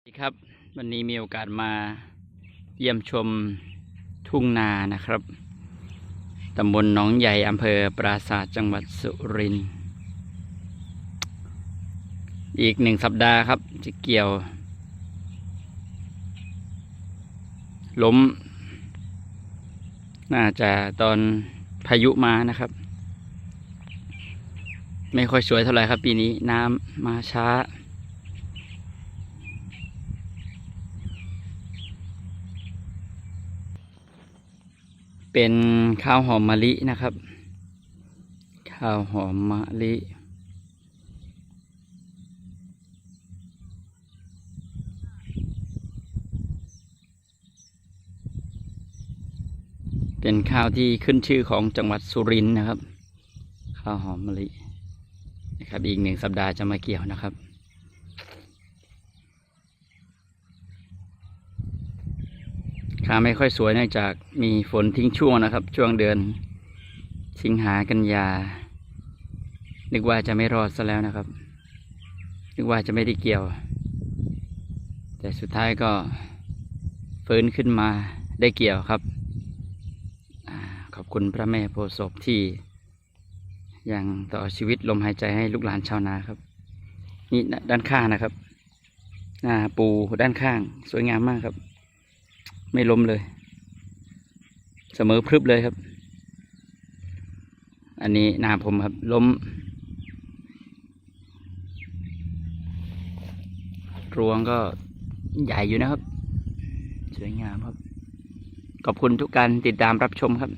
สวัสดีครับวันนี้มีโอกาสมาเยี่ยมชมทุ่งนานะครับตำบลหนองใหญ่อำเภอปราสาทจังหวัดสุรินทร์อีกหนึ่งสัปดาห์ครับ จะเกี่ยว ล้ม น่าจะตอนพายุมานะครับ ไม่ค่อยสวยเท่าไหร่ครับปีนี้น้ำมาช้า เป็นข้าวหอมมะลินะครับ ข้าวหอมมะลิเป็นข้าวที่ขึ้นชื่อของจังหวัดสุรินทร์นะครับ ข้าวหอมมะลินะครับอีกหนึ่งสัปดาห์จะมาเกี่ยวนะครับ ขาไม่ค่อยสวยเนื่องจากมีฝนทิ้งช่วงนะครับ ช่วงเดือน สิงหากันยา นึกว่าจะไม่รอดซะแล้วนะครับ นึกว่าจะไม่ได้เกี่ยว แต่สุดท้ายก็ฟื้นขึ้นมาได้เกี่ยวครับ ขอบคุณพระแม่โพธิ์ศพที่ยังต่อชีวิตลมหายใจให้ลูกหลานชาวนาครับ นี่ด้านข้างนะครับ หน้าปูด้านข้างสวยงามมากครับ ไม่ล้มเลย เสมอพรึบเลยครับ อันนี้นาผมครับ ล้ม รวงก็ใหญ่อยู่นะครับ สวยงามครับ ขอบคุณทุกการติดตามรับชมครับ